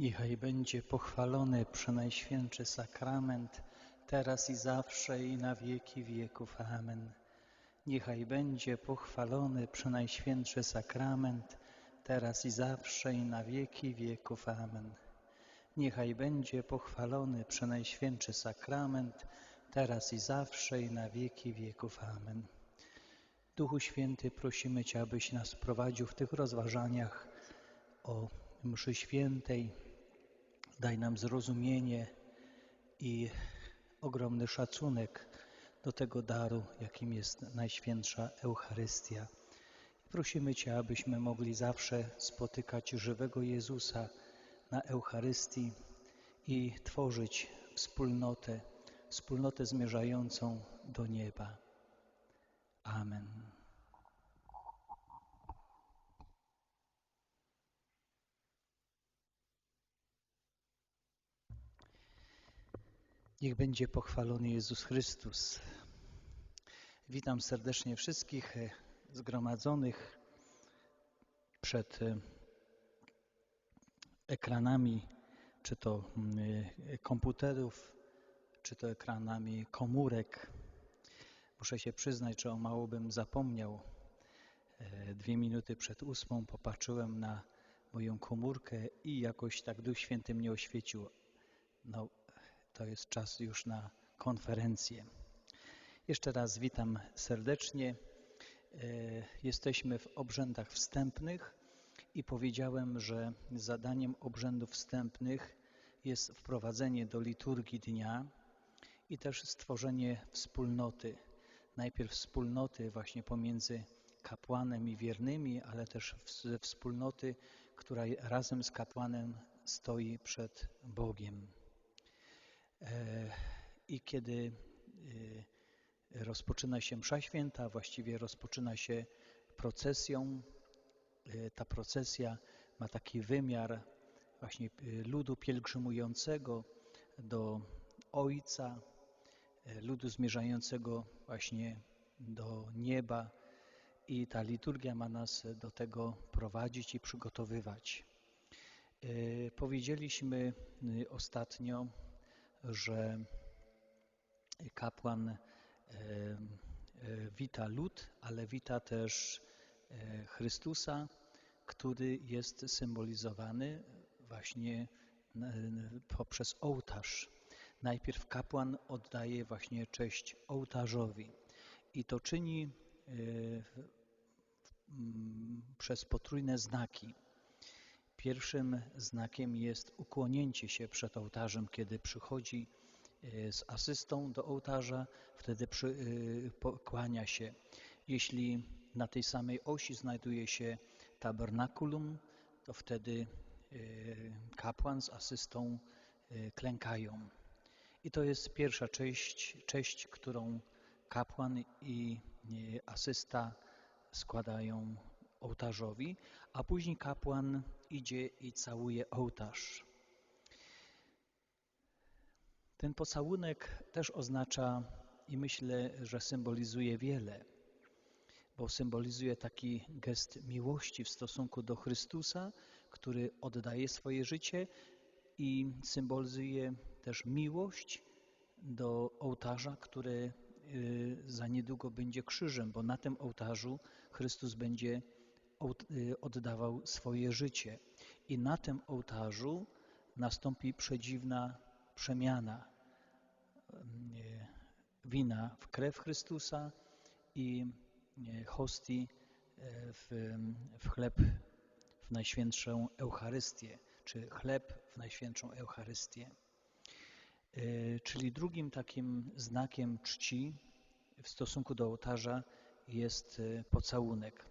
Niechaj będzie pochwalony przenajświętszy sakrament, teraz i zawsze i na wieki wieków. Amen. Niechaj będzie pochwalony przenajświętszy sakrament, teraz i zawsze i na wieki wieków. Amen. Niechaj będzie pochwalony przenajświętszy sakrament, teraz i zawsze i na wieki wieków. Amen. Duchu Święty, prosimy Cię, abyś nas prowadził w tych rozważaniach o mszy świętej. Daj nam zrozumienie i ogromny szacunek do tego daru, jakim jest Najświętsza Eucharystia. Prosimy Cię, abyśmy mogli zawsze spotykać żywego Jezusa na Eucharystii i tworzyć wspólnotę, wspólnotę zmierzającą do nieba. Amen. Niech będzie pochwalony Jezus Chrystus. Witam serdecznie wszystkich e, zgromadzonych przed e, ekranami, czy to mm, e, komputerów, czy to ekranami komórek. Muszę się przyznać, że o mało bym zapomniał. Dwie minuty przed ósmą popatrzyłem na moją komórkę i jakoś tak Duch Święty mnie oświecił. No, to jest czas już na konferencję. Jeszcze raz witam serdecznie. E, jesteśmy w obrzędach wstępnych i powiedziałem, że zadaniem obrzędów wstępnych jest wprowadzenie do liturgii dnia i też stworzenie wspólnoty. Najpierw wspólnoty właśnie pomiędzy kapłanem i wiernymi, ale też wspólnoty, która razem z kapłanem stoi przed Bogiem. E, I kiedy e, rozpoczyna się msza święta, właściwie rozpoczyna się procesją, e, ta procesja ma taki wymiar właśnie ludu pielgrzymującego do Ojca, ludu zmierzającego właśnie do nieba i ta liturgia ma nas do tego prowadzić i przygotowywać. Powiedzieliśmy ostatnio, że kapłan e, e, wita lud, ale wita też Chrystusa, który jest symbolizowany właśnie poprzez ołtarz. Najpierw kapłan oddaje właśnie cześć ołtarzowi i to czyni przez potrójne znaki. Pierwszym znakiem jest ukłonięcie się przed ołtarzem, kiedy przychodzi e, z asystą do ołtarza, wtedy przy, e, się. Jeśli na tej samej osi znajduje się tabernakulum, to wtedy e, kapłan z asystą klękają. I to jest pierwsza cześć, cześć którą kapłan i asysta składają ołtarzowi, a później kapłan idzie i całuje ołtarz. Ten pocałunek też oznacza i myślę, że symbolizuje wiele, bo symbolizuje taki gest miłości w stosunku do Chrystusa, który oddaje swoje życie i symbolizuje też miłość do ołtarza, który y, za niedługo będzie krzyżem, bo na tym ołtarzu Chrystus będzie oddawał swoje życie. I na tym ołtarzu nastąpi przedziwna przemiana y, wina w krew Chrystusa i y, hostii w, w chleb w Najświętszą Eucharystię, czy chleb w Najświętszą Eucharystię. Czyli drugim takim znakiem czci w stosunku do ołtarza jest pocałunek.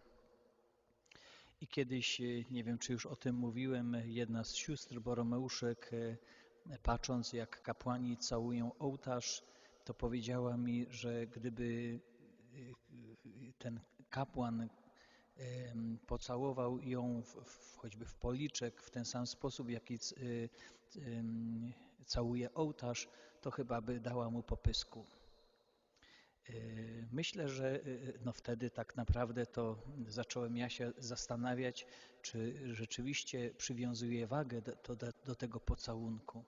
I kiedyś, e, nie wiem czy już o tym mówiłem, jedna z sióstr Boromeuszek, e, patrząc jak kapłani całują ołtarz, to powiedziała mi, że gdyby e, ten kapłan pocałował ją w, w, choćby w policzek w ten sam sposób, jaki całuje ołtarz, to chyba by dała mu popysku. Myślę, że no wtedy tak naprawdę to zacząłem ja się zastanawiać, czy rzeczywiście przywiązuję wagę do, do, do tego pocałunku.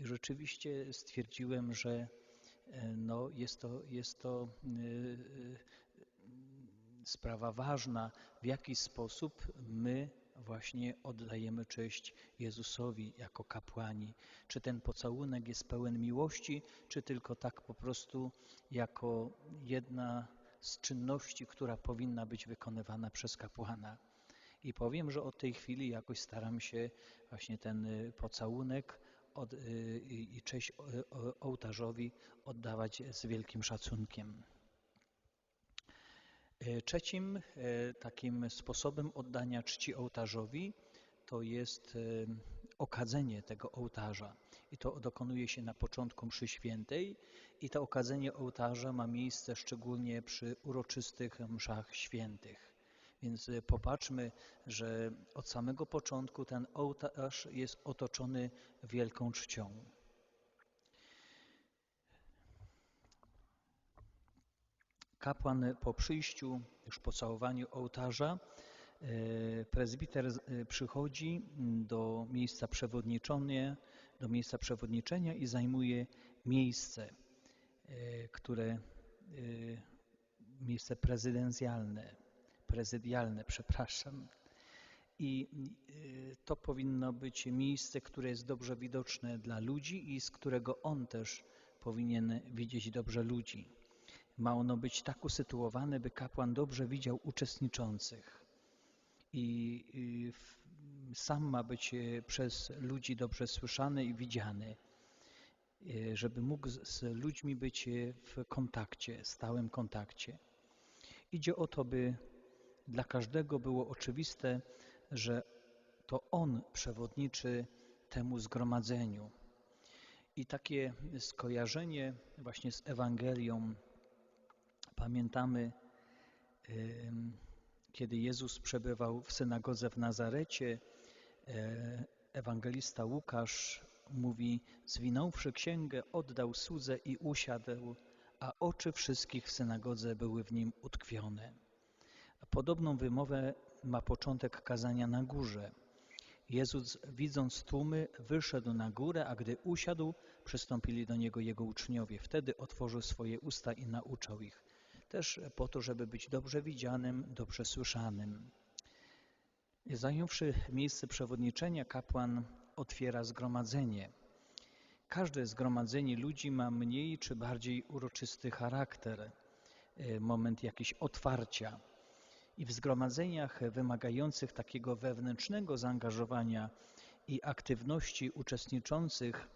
I rzeczywiście stwierdziłem, że no jest to, jest to sprawa ważna, w jaki sposób my właśnie oddajemy cześć Jezusowi jako kapłani. Czy ten pocałunek jest pełen miłości, czy tylko tak po prostu jako jedna z czynności, która powinna być wykonywana przez kapłana. I powiem, że od tej chwili jakoś staram się właśnie ten y, pocałunek od, y, i cześć ołtarzowi oddawać z wielkim szacunkiem. E, trzecim e, takim sposobem oddania czci ołtarzowi to jest e, okadzenie tego ołtarza. I to dokonuje się na początku mszy świętej i to okadzenie ołtarza ma miejsce szczególnie przy uroczystych mszach świętych. Więc popatrzmy, że od samego początku ten ołtarz jest otoczony wielką czcią. Kapłan po przyjściu, już po całowaniu ołtarza, e, prezbiter e, przychodzi do miejsca przewodniczenia, do miejsca przewodniczenia i zajmuje miejsce, e, które miejsce prezydencjalne, prezydialne, przepraszam. I to powinno być miejsce, które jest dobrze widoczne dla ludzi i z którego on też powinien widzieć dobrze ludzi. Ma ono być tak usytuowane, by kapłan dobrze widział uczestniczących i sam ma być e, przez ludzi dobrze słyszany i widziany, e, żeby mógł z ludźmi być w kontakcie, stałym kontakcie. Idzie o to, by dla każdego było oczywiste, że to on przewodniczy temu zgromadzeniu. I takie skojarzenie właśnie z Ewangelią Pamiętamy, kiedy Jezus przebywał w synagodze w Nazarecie, e, ewangelista Łukasz mówi, zwinąwszy księgę, oddał słudze i usiadł, a oczy wszystkich w synagodze były w nim utkwione. Podobną wymowę ma początek kazania na górze. Jezus, widząc tłumy, wyszedł na górę, a gdy usiadł, przystąpili do Niego Jego uczniowie. Wtedy otworzył swoje usta i nauczał ich też po to, żeby być dobrze widzianym, dobrze słyszanym. Zająwszy miejsce przewodniczenia, kapłan otwiera zgromadzenie. Każde zgromadzenie ludzi ma mniej czy bardziej uroczysty charakter, e, moment jakiś otwarcia. I w zgromadzeniach wymagających takiego wewnętrznego zaangażowania i aktywności uczestniczących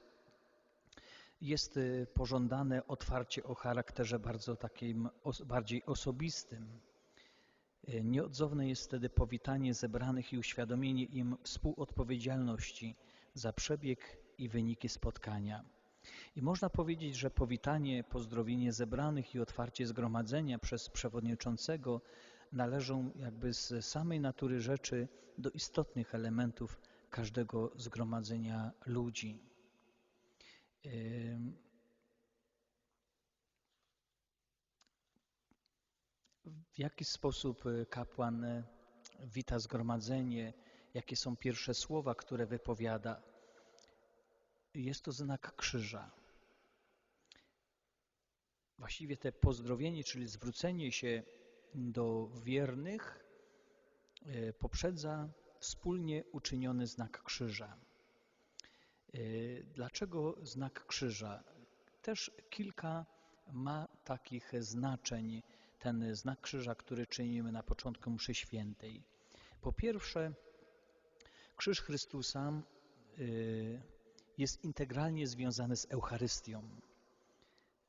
jest y, pożądane otwarcie o charakterze bardzo takim bardziej osobistym. Y, nieodzowne jest wtedy powitanie zebranych i uświadomienie im współodpowiedzialności za przebieg i wyniki spotkania. I można powiedzieć, że powitanie, pozdrowienie zebranych i otwarcie zgromadzenia przez przewodniczącego należą jakby z samej natury rzeczy do istotnych elementów każdego zgromadzenia ludzi. W jaki sposób y, kapłan y, wita zgromadzenie? Jakie są pierwsze słowa, które wypowiada? Jest to znak krzyża. Właściwie te pozdrowienie, czyli zwrócenie się do wiernych, y, poprzedza wspólnie uczyniony znak krzyża. Y, dlaczego znak krzyża? Też kilka ma takich znaczeń ten znak krzyża, który czynimy na początku mszy świętej. Po pierwsze, krzyż Chrystusa y, jest integralnie związany z Eucharystią,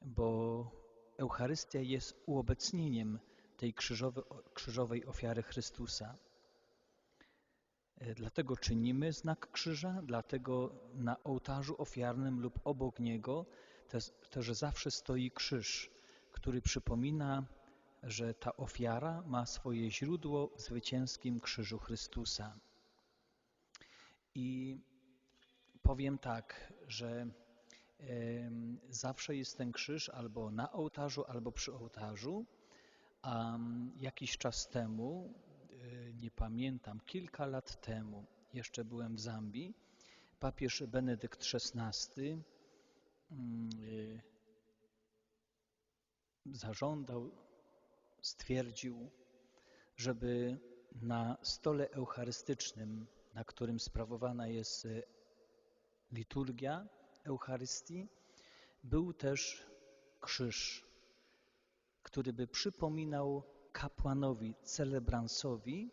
bo Eucharystia jest uobecnieniem tej krzyżowej ofiary Chrystusa. E, dlatego czynimy znak krzyża, dlatego na ołtarzu ofiarnym lub obok niego też, też zawsze stoi krzyż, który przypomina, że ta ofiara ma swoje źródło w zwycięskim krzyżu Chrystusa. I powiem tak, że zawsze jest ten krzyż albo na ołtarzu, albo przy ołtarzu. A jakiś czas temu, nie pamiętam, kilka lat temu, jeszcze byłem w Zambii, papież Benedykt XVI mm, e, zażądał, stwierdził, żeby na stole eucharystycznym, na którym sprawowana jest e, liturgia Eucharystii, był też krzyż, który by przypominał kapłanowi, celebransowi,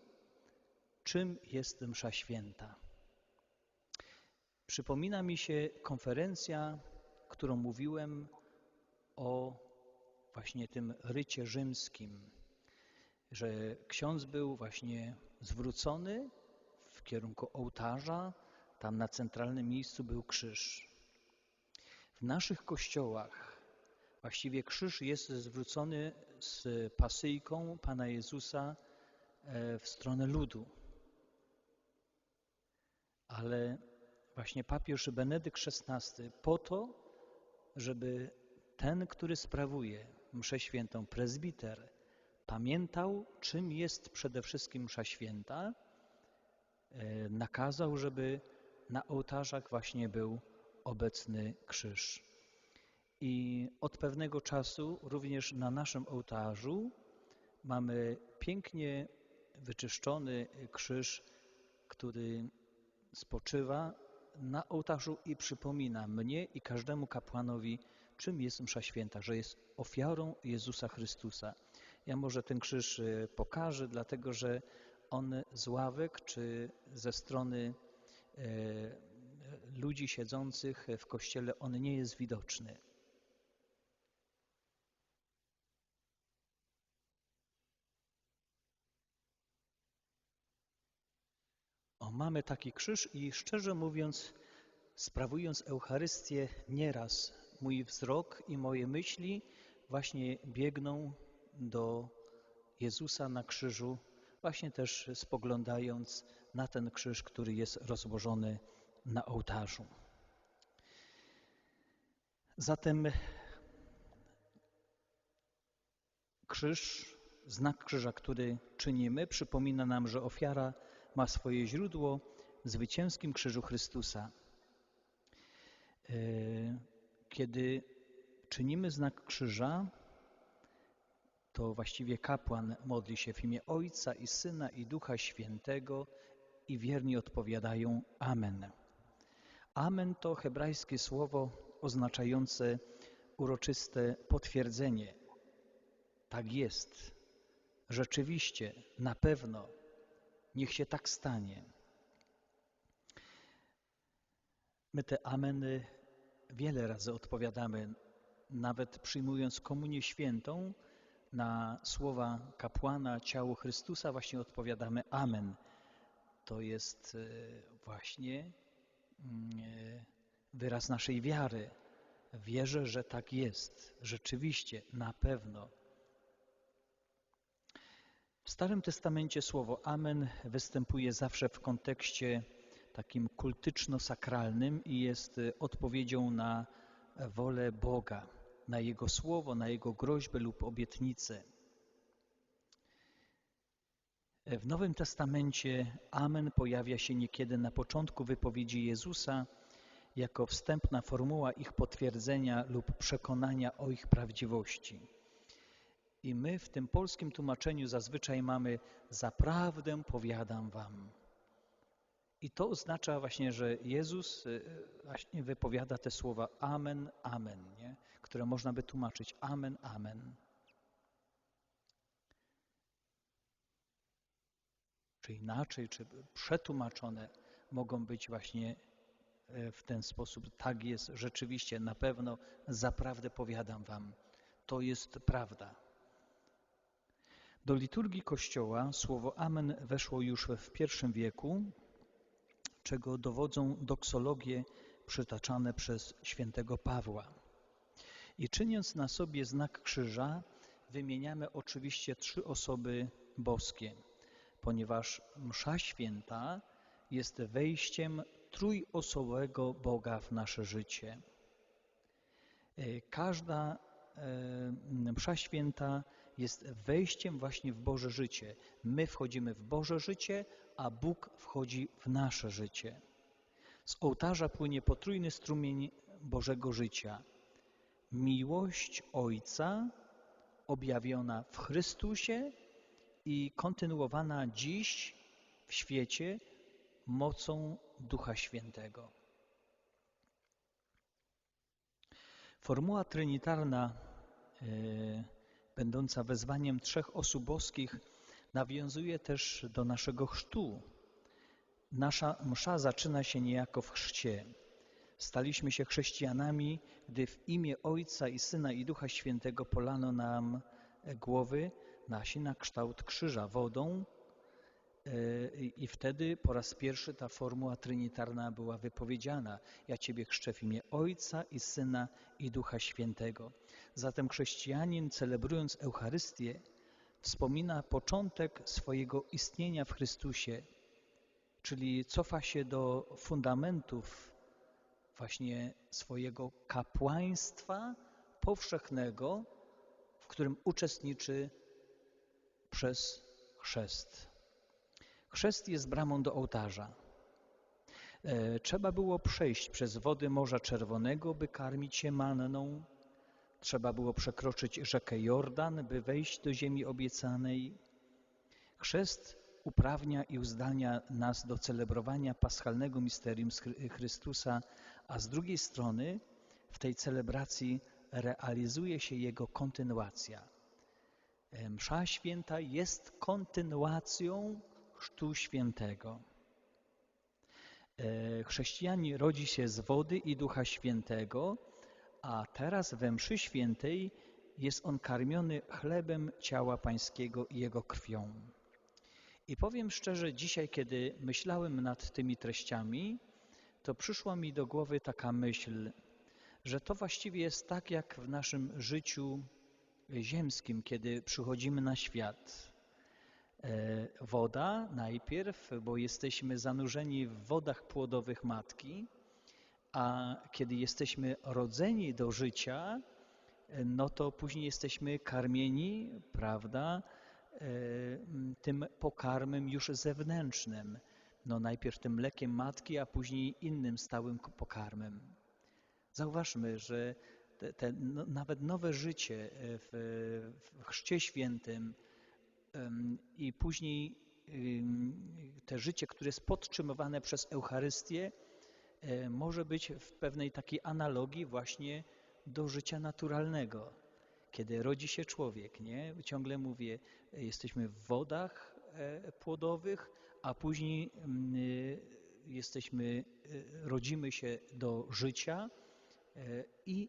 czym jest msza święta. Przypomina mi się konferencja, którą mówiłem o właśnie tym rycie rzymskim, że ksiądz był właśnie zwrócony w kierunku ołtarza, tam na centralnym miejscu był krzyż. W naszych kościołach właściwie krzyż jest zwrócony z pasyjką Pana Jezusa e, w stronę ludu. Ale właśnie papież Benedykt XVI po to, żeby ten, który sprawuje mszę świętą, prezbiter, pamiętał, czym jest przede wszystkim msza święta, e, nakazał, żeby na ołtarzach właśnie był obecny krzyż. I od pewnego czasu również na naszym ołtarzu mamy pięknie wyczyszczony krzyż, który spoczywa na ołtarzu i przypomina mnie i każdemu kapłanowi, czym jest msza święta, że jest ofiarą Jezusa Chrystusa. Ja może ten krzyż e, pokażę, dlatego że on z ławek czy ze strony e, ludzi siedzących w kościele, on nie jest widoczny. Mamy taki krzyż i szczerze mówiąc, sprawując Eucharystię, nieraz mój wzrok i moje myśli właśnie biegną do Jezusa na krzyżu, właśnie też spoglądając na ten krzyż, który jest rozłożony na ołtarzu. Zatem krzyż, znak krzyża, który czynimy, przypomina nam, że ofiara ma swoje źródło w zwycięskim krzyżu Chrystusa. E, kiedy czynimy znak krzyża, to właściwie kapłan modli się w imię Ojca i Syna i Ducha Świętego i wierni odpowiadają Amen. Amen to hebrajskie słowo oznaczające uroczyste potwierdzenie. Tak jest. Rzeczywiście, na pewno, niech się tak stanie. My te ameny wiele razy odpowiadamy, nawet przyjmując komunię świętą, na słowa kapłana, ciało Chrystusa właśnie odpowiadamy Amen. To jest e, właśnie mm, e, wyraz naszej wiary. Wierzę, że tak jest. Rzeczywiście, na pewno. Starym Testamencie słowo Amen występuje zawsze w kontekście takim kultyczno-sakralnym i jest odpowiedzią na wolę Boga, na Jego słowo, na Jego groźbę lub obietnicę. W Nowym Testamencie Amen pojawia się niekiedy na początku wypowiedzi Jezusa jako wstępna formuła ich potwierdzenia lub przekonania o ich prawdziwości. I my w tym polskim tłumaczeniu zazwyczaj mamy zaprawdę powiadam wam. I to oznacza właśnie, że Jezus y, właśnie wypowiada te słowa amen, amen, nie? które można by tłumaczyć amen, amen. Czy inaczej, czy przetłumaczone mogą być właśnie e, w ten sposób. Tak jest rzeczywiście, na pewno, zaprawdę powiadam wam, to jest prawda. Do liturgii Kościoła słowo Amen weszło już w I wieku, czego dowodzą doksologie przytaczane przez świętego Pawła. I czyniąc na sobie znak krzyża, wymieniamy oczywiście trzy osoby boskie, ponieważ msza święta jest wejściem trójosobowego Boga w nasze życie. Każda msza święta jest wejściem właśnie w Boże życie. My wchodzimy w Boże życie, a Bóg wchodzi w nasze życie. Z ołtarza płynie potrójny strumień Bożego życia. Miłość Ojca objawiona w Chrystusie i kontynuowana dziś w świecie mocą Ducha Świętego. Formuła trinitarna, e, będąca wezwaniem trzech osób boskich, nawiązuje też do naszego chrztu. Nasza msza zaczyna się niejako w chrzcie. Staliśmy się chrześcijanami, gdy w imię Ojca i Syna i Ducha Świętego polano nam głowy nasi na kształt krzyża wodą i wtedy po raz pierwszy ta formuła trinitarna była wypowiedziana. Ja Ciebie chrzczę w imię Ojca i Syna i Ducha Świętego. Zatem chrześcijanin celebrując Eucharystię wspomina początek swojego istnienia w Chrystusie, czyli cofa się do fundamentów właśnie swojego kapłaństwa powszechnego, w którym uczestniczy przez chrzest. Chrzest jest bramą do ołtarza. E, trzeba było przejść przez wody Morza Czerwonego, by karmić się manną. Trzeba było przekroczyć rzekę Jordan, by wejść do ziemi obiecanej. Chrzest uprawnia i uzdalnia nas do celebrowania paschalnego misterium Chrystusa, a z drugiej strony w tej celebracji realizuje się jego kontynuacja. Msza święta jest kontynuacją Chrztu Świętego. E, chrześcijanin rodzi się z wody i Ducha Świętego, a teraz we mszy świętej jest on karmiony chlebem ciała pańskiego i jego krwią. I powiem szczerze, dzisiaj, kiedy myślałem nad tymi treściami, to przyszła mi do głowy taka myśl, że to właściwie jest tak jak w naszym życiu ziemskim, kiedy przychodzimy na świat. E, woda najpierw, bo jesteśmy zanurzeni w wodach płodowych matki, a kiedy jesteśmy rodzeni do życia, e, no to później jesteśmy karmieni, prawda, e, tym pokarmem już zewnętrznym. No najpierw tym mlekiem matki, a później innym stałym pokarmem. Zauważmy, że te, te no, nawet nowe życie w, w Chrzcie Świętym i później te życie, które jest podtrzymywane przez Eucharystię, e, może być w pewnej takiej analogii właśnie do życia naturalnego. Kiedy rodzi się człowiek, nie? Ciągle mówię, jesteśmy w wodach e, płodowych, a później e, jesteśmy, rodzimy się do życia, i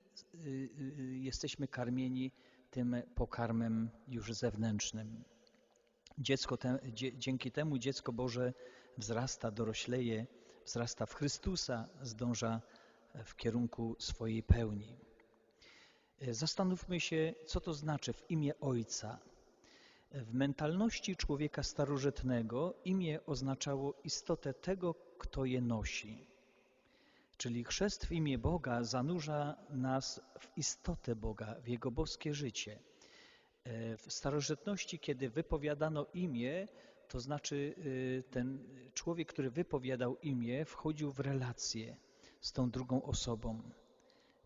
jesteśmy karmieni tym pokarmem już zewnętrznym. Dziecko te, dzięki temu dziecko Boże wzrasta, dorośleje, wzrasta w Chrystusa, zdąża w kierunku swojej pełni. E, zastanówmy się, co to znaczy w imię Ojca. W mentalności człowieka starożytnego imię oznaczało istotę tego, kto je nosi. Czyli chrzest w imię Boga zanurza nas w istotę Boga, w Jego boskie życie. E, w starożytności, kiedy wypowiadano imię, to znaczy y, ten człowiek, który wypowiadał imię, wchodził w relację z tą drugą osobą.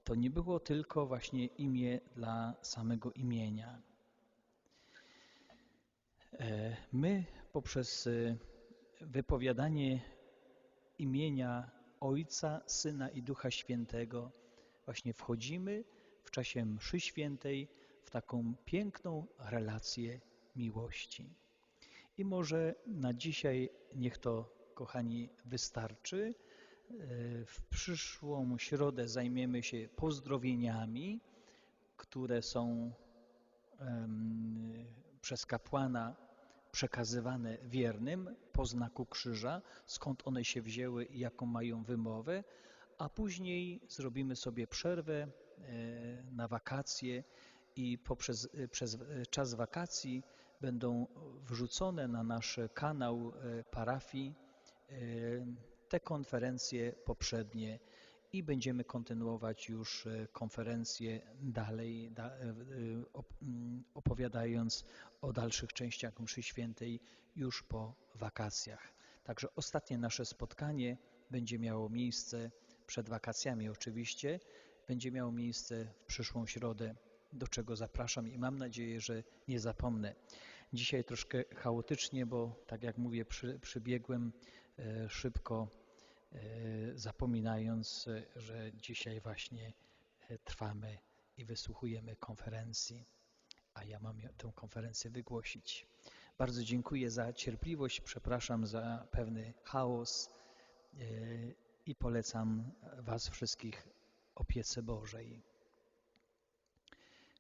To nie było tylko właśnie imię dla samego imienia. E, my poprzez wypowiadanie imienia Ojca, Syna i Ducha Świętego właśnie wchodzimy w czasie mszy świętej w taką piękną relację miłości. I może na dzisiaj niech to, kochani, wystarczy. W przyszłą środę zajmiemy się pozdrowieniami, które są przez kapłana przekazywane wiernym po znaku krzyża, skąd one się wzięły i jaką mają wymowę, a później zrobimy sobie przerwę e, na wakacje i poprzez e, przez e, czas wakacji będą wrzucone na nasz kanał parafii te konferencje poprzednie i będziemy kontynuować już konferencję dalej, da, mm, opowiadając o dalszych częściach mszy świętej już po wakacjach. Także ostatnie nasze spotkanie będzie miało miejsce przed wakacjami oczywiście, będzie miało miejsce w przyszłą środę, do czego zapraszam i mam nadzieję, że nie zapomnę. Dzisiaj troszkę chaotycznie, bo tak jak mówię, przy, przybiegłem e, szybko, e, zapominając, e, że dzisiaj właśnie trwamy i wysłuchujemy konferencji, a ja mam tę konferencję wygłosić. Bardzo dziękuję za cierpliwość, przepraszam za pewny chaos i polecam Was wszystkich opiece Bożej.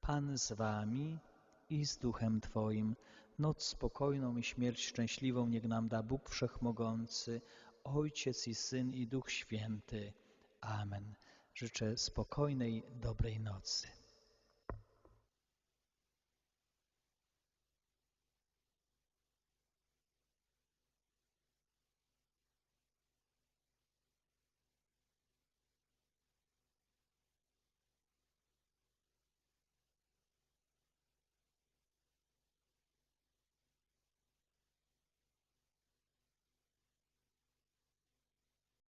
Pan z wami i z duchem Twoim. Noc spokojną i śmierć szczęśliwą niech nam da Bóg Wszechmogący, Ojciec i Syn i Duch Święty. Amen. Życzę spokojnej, dobrej nocy.